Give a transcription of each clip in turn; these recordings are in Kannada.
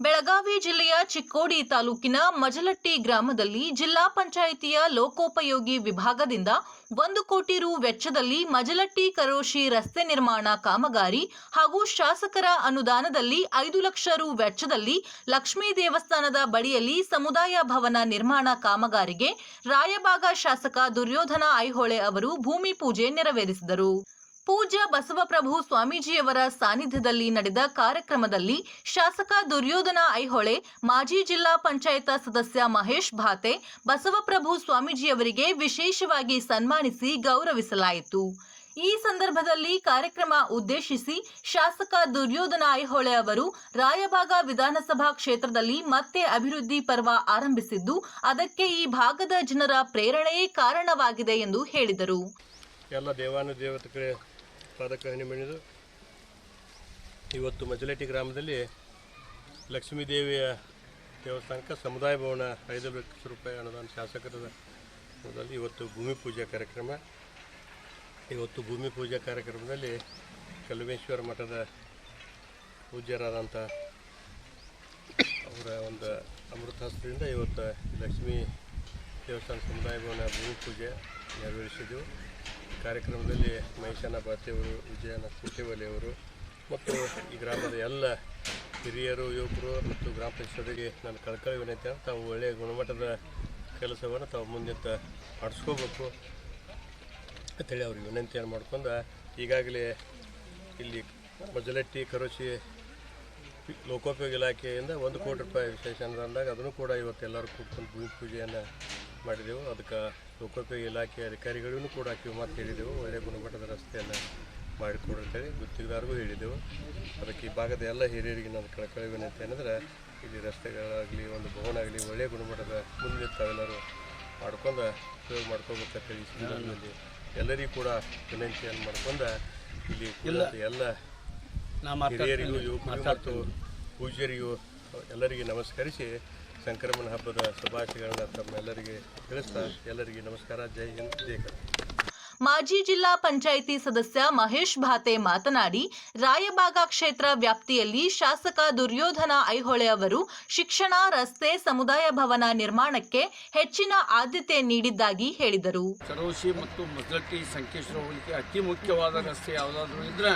ಬೆಳಗಾವಿ ಜಿಲ್ಲೆಯ ಚಿಕ್ಕೋಡಿ ತಾಲೂಕಿನ ಮಜಲಟ್ಟಿ ಗ್ರಾಮದಲ್ಲಿ ಜಿಲ್ಲಾ ಪಂಚಾಯಿತಿಯ ಲೋಕೋಪಯೋಗಿ ವಿಭಾಗದಿಂದ ಒಂದು ಕೋಟಿ ರು ವೆಚ್ಚದಲ್ಲಿ ಮಜಲಟ್ಟಿ ಕರೋಶಿ ರಸ್ತೆ ನಿರ್ಮಾಣ ಕಾಮಗಾರಿ ಹಾಗೂ ಶಾಸಕರ ಅನುದಾನದಲ್ಲಿ ಐದು ಲಕ್ಷ ರು ವೆಚ್ಚದಲ್ಲಿ ಲಕ್ಷ್ಮೀ ದೇವಸ್ಥಾನದ ಬಳಿಯಲ್ಲಿ ಸಮುದಾಯ ಭವನ ನಿರ್ಮಾಣ ಕಾಮಗಾರಿಗೆ ರಾಯಭಾಗ ಶಾಸಕ ದುರ್ಯೋಧನ ಐಹೊಳೆ ಅವರು ಭೂಮಿ ಪೂಜೆ ನೆರವೇರಿಸಿದರು. ಪೂಜ್ಯ ಬಸವಪ್ರಭು ಸ್ವಾಮೀಜಿಯವರ ಸಾನ್ನಿಧ್ಯದಲ್ಲಿ ನಡೆದ ಕಾರ್ಯಕ್ರಮದಲ್ಲಿ ಶಾಸಕ ದುರ್ಯೋಧನ ಐಹೊಳೆ, ಮಾಜಿ ಜಿಲ್ಲಾ ಪಂಚಾಯತ ಸದಸ್ಯ ಮಹೇಶ್ ಭಾತೆ, ಬಸವಪ್ರಭು ಸ್ವಾಮೀಜಿಯವರಿಗೆ ವಿಶೇಷವಾಗಿ ಸನ್ಮಾನಿಸಿ ಗೌರವಿಸಲಾಯಿತು. ಈ ಸಂದರ್ಭದಲ್ಲಿ ಕಾರ್ಯಕ್ರಮ ಉದ್ದೇಶಿಸಿ ಶಾಸಕ ದುರ್ಯೋಧನ ಐಹೊಳೆ ಅವರು ರಾಯಭಾಗ ವಿಧಾನಸಭಾ ಕ್ಷೇತ್ರದಲ್ಲಿ ಮತ್ತೆ ಅಭಿವೃದ್ಧಿ ಪರ್ವ ಆರಂಭಿಸಿದ್ದು, ಅದಕ್ಕೆ ಈ ಭಾಗದ ಜನರ ಪ್ರೇರಣೆಯೇ ಕಾರಣವಾಗಿದೆ ಎಂದು ಹೇಳಿದರು. ಎಲ್ಲ ದೇವಾನುದೇವತೆಗಳ ಹನಿ ಮಣಿದು ಇವತ್ತು ಮಜಲೇಟಿ ಗ್ರಾಮದಲ್ಲಿ ಲಕ್ಷ್ಮೀದೇವಿಯ ದೇವಸ್ಥಾನಕ್ಕೆ ಸಮುದಾಯ ಭವನ ಐದು ಲಕ್ಷ ರೂಪಾಯಿ ಅನುದಾನ ಶಾಸಕರದಲ್ಲಿ ಇವತ್ತು ಭೂಮಿ ಪೂಜಾ ಕಾರ್ಯಕ್ರಮ. ಇವತ್ತು ಭೂಮಿ ಪೂಜಾ ಕಾರ್ಯಕ್ರಮದಲ್ಲಿ ಕಲ್ಮೇಶ್ವರ ಮಠದ ಪೂಜ್ಯರಾದಂಥ ಅವರ ಒಂದು ಅಮೃತಹಸ್ತದಿಂದ ಇವತ್ತು ಲಕ್ಷ್ಮೀ ದೇವಸ್ಥಾನ ಸಮುದಾಯ ಭವನ ಭೂಮಿ ಪೂಜೆ ನೆರವೇರಿಸಿದ್ದೆವು ಕಾರ್ಯಕ್ರಮದಲ್ಲಿ ಮಹೇಶನ ಬಾತೆಯವರು, ವಿಜಯನ ಕುಟೇವಲಿ ಮತ್ತು ಈ ಗ್ರಾಮದ ಎಲ್ಲ ಹಿರಿಯರು, ಯುವಕರು ಮತ್ತು ಗ್ರಾಮ ಪಂಚಾಯತಿಗೆ ನಾನು ಕಳ್ಕಳಿ ವಿನಂತಿ ಅಂತ ತಾವು ಒಳ್ಳೆಯ ಗುಣಮಟ್ಟದ ಕೆಲಸವನ್ನು ತಾವು ಮುಂದೆ ಮಾಡಿಸ್ಕೋಬೇಕು ಅಂತೇಳಿ ಅವ್ರಿಗೆ ವಿನಂತಿಯನ್ನು ಮಾಡ್ಕೊಂಡು ಈಗಾಗಲೇ ಇಲ್ಲಿ ಮಜಲಟ್ಟಿ, ಕರೋಶಿ ಲೋಕೋಪಯೋಗಿ ಇಲಾಖೆಯಿಂದ ಒಂದು ಕೋಟಿ ರೂಪಾಯಿ ವಿಶೇಷ ಅನುದಾನದಾಗ ಅದನ್ನು ಕೂಡ ಇವತ್ತು ಎಲ್ಲರೂ ಕೂತ್ಕೊಂಡು ಭೂಮಿ ಪೂಜೆಯನ್ನು ಮಾಡಿದೆವು. ಅದಕ್ಕೆ ಲೋಕೋಪಯೋಗಿ ಇಲಾಖೆ ಅಧಿಕಾರಿಗಳಿಗೂ ಕೂಡ ಕಿವಿಮಾತು ಹೇಳಿದೆವು. ಒಳ್ಳೆಯ ಗುಣಮಟ್ಟದ ರಸ್ತೆಯನ್ನು ಮಾಡಿಕೊಡಂತೇಳಿ ಗುತ್ತಿಗೆದಾರಿಗೂ ಹೇಳಿದೆವು. ಅದಕ್ಕೆ ಈ ಭಾಗದ ಎಲ್ಲ ಹಿರಿಯರಿಗೆ ನಾನು ಕಳಕಳಿ ವಿನಂತಿ ಏನಂದ್ರೆ ಇಲ್ಲಿ ರಸ್ತೆಗಳಾಗಲಿ ಒಂದು ಭವನ ಆಗಲಿ ಒಳ್ಳೆಯ ಗುಣಮಟ್ಟದ ಮುಂದೆ ತಾವೆಲ್ಲರೂ ಮಾಡ್ಕೊಂಡು ಉಪಯೋಗ ಮಾಡ್ಕೋಬೇಕಂತೇಳಿ ಈ ಸಂದರ್ಭದಲ್ಲಿ ಎಲ್ಲರಿಗೂ ಕೂಡ ವಿನಂತಿಯನ್ನು ಮಾಡ್ಕೊಂಡು ಇಲ್ಲಿ ಎಲ್ಲ ಹಿರಿಯರಿಗೂ ಯುವಕರಿಗೂ ಮತ್ತು ಪೂಜ್ಯರಿಗೂ ಎಲ್ಲರಿಗೆ ನಮಸ್ಕರಿಸಿ ಸಂಕ್ರಮಣ ಹಬ್ಬದ ಶುಭಾಶಯಗಳನ್ನ ತಮ್ಮೆಲ್ಲರಿಗೆ ತಿಳಿಸ್ತಾ ಎಲ್ಲರಿಗೆ ನಮಸ್ಕಾರ. ಜೈ ಹಿಂದ್ ಜೈ ಮಾಜಿ ಜಿಲ್ಲಾ ಪಂಚಾಯಿತಿ ಸದಸ್ಯ ಮಹೇಶ್ ಭಾತೆ ಮಾತನಾಡಿ ರಾಯಬಾಗ ಕ್ಷೇತ್ರ ವ್ಯಾಪ್ತಿಯಲ್ಲಿ ಶಾಸಕ ದುರ್ಯೋಧನ ಐಹೊಳೆ ಅವರು ಶಿಕ್ಷಣ ರಸ್ತೆ ಸಮುದಾಯ ಭವನ ನಿರ್ಮಾಣಕ್ಕೆ ಹೆಚ್ಚಿನ ಆದ್ಯತೆ ನೀಡಿದ್ದಾಗಿ ಹೇಳಿದರು. ಮತ್ತು ಮುದ್ರಟ್ಟಿ ಸಂಕೇಶ್ವರ ಹೋಲಿಕೆ ಅತಿ ಮುಖ್ಯವಾದ ರಸ್ತೆ ಯಾವುದಾದ್ರೂ ಇದ್ದರೆ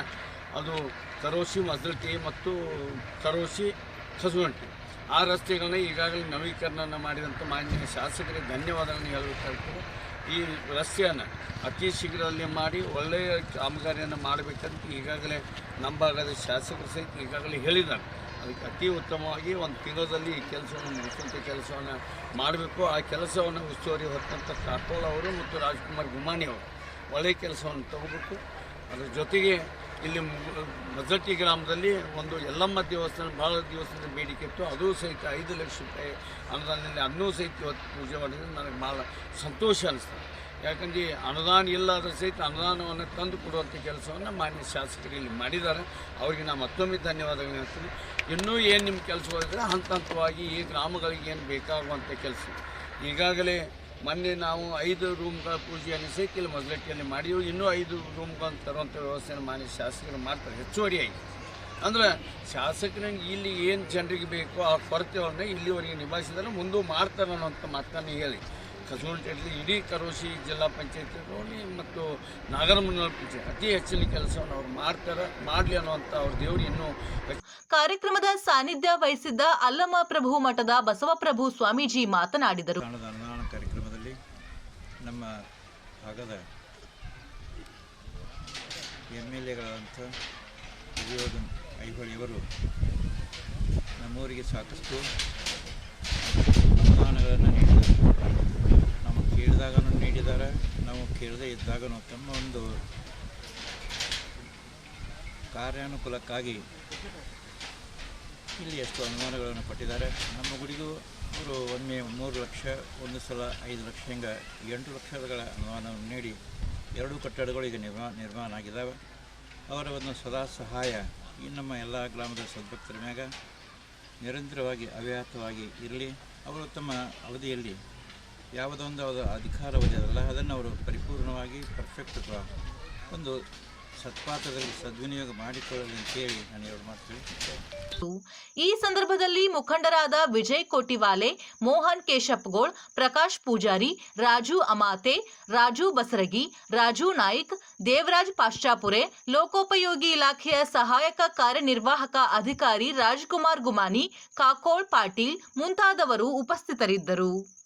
ಅದು ಕರೋಶಿ ಮಜಲಟ್ಟಿ ಮತ್ತು ತರೋಸಿ ಸಸುಗಂಟಿ ಆ ರಸ್ತೆಗಳನ್ನ ಈಗಾಗಲೇ ನವೀಕರಣ ಮಾಡಿದಂಥ ಮಾನ್ಯ ಶಾಸಕರಿಗೆ ಧನ್ಯವಾದಗಳನ್ನು ಹೇಳಬೇಕಾಗ್ತದೆ ಈ ರಸ್ತೆಯನ್ನು ಅತಿ ಶೀಘ್ರದಲ್ಲಿ ಮಾಡಿ, ಒಳ್ಳೆಯ ಕಾಮಗಾರಿಯನ್ನು ಮಾಡಬೇಕಂತ ಈಗಾಗಲೇ ನಮ್ಮ ಭಾಗದ ಶಾಸಕರು ಸಹಿತ ಈಗಾಗಲೇ ಹೇಳಿದ್ದಾರೆ. ಅದಕ್ಕೆ ಅತಿ ಉತ್ತಮವಾಗಿ ಒಂದು ತಿಂಗಳಲ್ಲಿ ಈ ಕೆಲಸವನ್ನು ಮುಗಿಸುವಂಥ ಕೆಲಸವನ್ನು ಮಾಡಬೇಕು. ಆ ಕೆಲಸವನ್ನು ಉಸ್ತುವಾರಿ ಹೊತ್ತಂಥ ಕಾಕೋಳ ಅವರು ಮತ್ತು ರಾಜ್ಕುಮಾರ್ ಗುಮಾನಿ ಅವರು ಒಳ್ಳೆಯ ಕೆಲಸವನ್ನು ತಗೋಬೇಕು. ಅದರ ಜೊತೆಗೆ ಇಲ್ಲಿ ಮಜಟಿ ಗ್ರಾಮದಲ್ಲಿ ಒಂದು ಯಲ್ಲಮ್ಮ ದೇವಸ್ಥಾನ ಭಾಳ ದೇವಸ್ಥಾನದ ಬೇಡಿಕೆ ಇತ್ತು. ಅದು ಸಹಿತ ಐದು ಲಕ್ಷ ರೂಪಾಯಿ ಅನುದಾನದಲ್ಲಿ ಅದನ್ನೂ ಸಹಿತ ಇವತ್ತು ಪೂಜೆ ಮಾಡಿದ್ರೆ ನನಗೆ ಭಾಳ ಸಂತೋಷ ಅನಿಸ್ತದೆ. ಯಾಕಂದ್ರೆ ಅನುದಾನ ಇಲ್ಲ ಆದರೂ ಸಹಿತ ಅನುದಾನವನ್ನು ತಂದು ಕೊಡುವಂಥ ಕೆಲಸವನ್ನು ಮಾನ್ಯ ಶಾಸಕರು ಇಲ್ಲಿ ಮಾಡಿದ್ದಾರೆ. ಅವರಿಗೆ ನಾನು ಮತ್ತೊಮ್ಮೆ ಧನ್ಯವಾದಗಳು ಹೇಳ್ತೀನಿ. ಇನ್ನೂ ಏನು ನಿಮ್ಮ ಕೆಲಸಗಳಿದ್ರೆ ಹಂತ ಹಂತವಾಗಿ ಈ ಗ್ರಾಮಗಳಿಗೆ ಏನು ಬೇಕಾಗುವಂಥ ಕೆಲಸ. ಈಗಾಗಲೇ ಮೊನ್ನೆ ನಾವು ಐದು ರೂಮ್ಗಳ ಪೂಜೆಯನ್ನು ಸೈಕಲ್ ಇಲ್ಲಿ ಮೊದಲಟ್ಟಿಯಲ್ಲಿ ಮಾಡಿವು ಇನ್ನೂ ಐದು ರೂಮ್ಗಳನ್ನು ತರುವಂಥ ವ್ಯವಸ್ಥೆಯನ್ನು ಮಾನ್ಯ ಶಾಸಕರು ಮಾಡ್ತಾರೆ. ಹೆಚ್ಚುವರಿಯಾಗಿ ಅಂದ್ರೆ ಶಾಸಕರಂಗೆ ಇಲ್ಲಿ ಏನು ಜನರಿಗೆ ಬೇಕೋ ಆ ಕೊರತೆಗಳನ್ನ ಇಲ್ಲಿವರೆಗೆ ನಿಭಾಯಿಸಿದ್ರೆ ಮುಂದೆ ಮಾಡ್ತಾರೆ ಅನ್ನೋಂಥ ಮಾತನ್ನು ಹೇಳಿ. ಕಸೂಲ್ಟಲ್ಲಿ ಇಡೀ ಕರೋಶಿ ಜಿಲ್ಲಾ ಪಂಚಾಯತಿ ಮತ್ತು ನಾಗರಮಂಡಲ ಪಂಚಾಯತ್ ಅತಿ ಹೆಚ್ಚಿನ ಕೆಲಸವನ್ನು ಅವ್ರು ಮಾಡ್ತಾರೆ ಮಾಡಲಿ ಅನ್ನುವಂಥ ಅವ್ರ ದೇವರು ಇನ್ನೂ ಕಾರ್ಯಕ್ರಮದ ಸಾನ್ನಿಧ್ಯ ವಹಿಸಿದ್ದ ಅಲ್ಲಮ ಪ್ರಭು ಮಠದ ಬಸವಪ್ರಭು ಸ್ವಾಮೀಜಿ ಮಾತನಾಡಿದರು. ನಮ್ಮ ಭಾಗದ ಎಂ ಎಲ್ ಎಗಳಾದಂಥ ದುರ್ಯೋಧನ್ ಐಹೊಳಿಯವರು ನಮ್ಮೂರಿಗೆ ಸಾಕಷ್ಟು ಅನುದಾನಗಳನ್ನು ನೀಡಿದ್ದಾರೆ. ನಾವು ಕೇಳಿದಾಗನೂ ನೀಡಿದ್ದಾರೆ, ನಾವು ಕೇಳದೇ ಇದ್ದಾಗನೂ ತಮ್ಮ ಒಂದು ಕಾರ್ಯಾನುಕೂಲಕ್ಕಾಗಿ ಇಲ್ಲಿ ಎಷ್ಟು ಅನುಮಾನಗಳನ್ನು ಕೊಟ್ಟಿದ್ದಾರೆ. ನಮ್ಮ ಗುಡಿಗೂ ಅವರು ಒಮ್ಮೆ ಮೂರು ಲಕ್ಷ, ಒಂದು ಸಲ ಐದು ಲಕ್ಷ, ಹಿಂಗೆ ಎಂಟು ಲಕ್ಷಗಳ ಅನುದಾನವನ್ನು ನೀಡಿ ಎರಡೂ ಕಟ್ಟಡಗಳು ಈಗ ನಿರ್ಮಾ ನಿರ್ಮಾಣ ಆಗಿದ್ದಾವೆ ಅವರ ಒಂದು ಸದಾ ಸಹಾಯ ಈ ನಮ್ಮ ಎಲ್ಲ ಗ್ರಾಮದ ಸದ್ಭಕ್ತರ ಮ್ಯಾಗ ನಿರಂತರವಾಗಿ ಅವ್ಯಾಹತವಾಗಿ ಇರಲಿ. ಅವರು ತಮ್ಮ ಅವಧಿಯಲ್ಲಿ ಯಾವುದೊಂದು ಅವರ ಅಧಿಕಾರ ಅವಧಿ ಅದಲ್ಲ, ಅದನ್ನು ಅವರು ಪರಿಪೂರ್ಣವಾಗಿ ಪರ್ಫೆಕ್ಟ್ ಒಂದು ಸತ್ಪಾತ್ರದಲ್ಲಿ ಸದ್ವಿನಿಯೋಗ ಮಾಡಿಕೊಳ್ಳಲಿ ನಾನು ಈ ಸಂದರ್ಭದಲ್ಲಿ ಮುಖಂಡರಾದ ವಿಜಯ್ ಕೋಟಿವಾಲೆ, ಮೋಹನ್ ಕೇಶಪ್ಗೋಳ್ ಪ್ರಕಾಶ್ ಪೂಜಾರಿ, ರಾಜು ಅಮಾತೆ, ರಾಜು ಬಸರಗಿ, ರಾಜು ನಾಯ್ಕ್, ದೇವರಾಜ್ ಪಾಶ್ಚಾಪುರೆ, ಲೋಕೋಪಯೋಗಿ ಇಲಾಖೆಯ ಸಹಾಯಕ ಕಾರ್ಯನಿರ್ವಾಹಕ ಅಧಿಕಾರಿ ರಾಜ್ಕುಮಾರ್ ಗುಮಾನಿ, ಕಾಕೋಳ್ ಪಾಟೀಲ್ ಮುಂತಾದವರು ಉಪಸ್ಥಿತರಿದ್ದರು.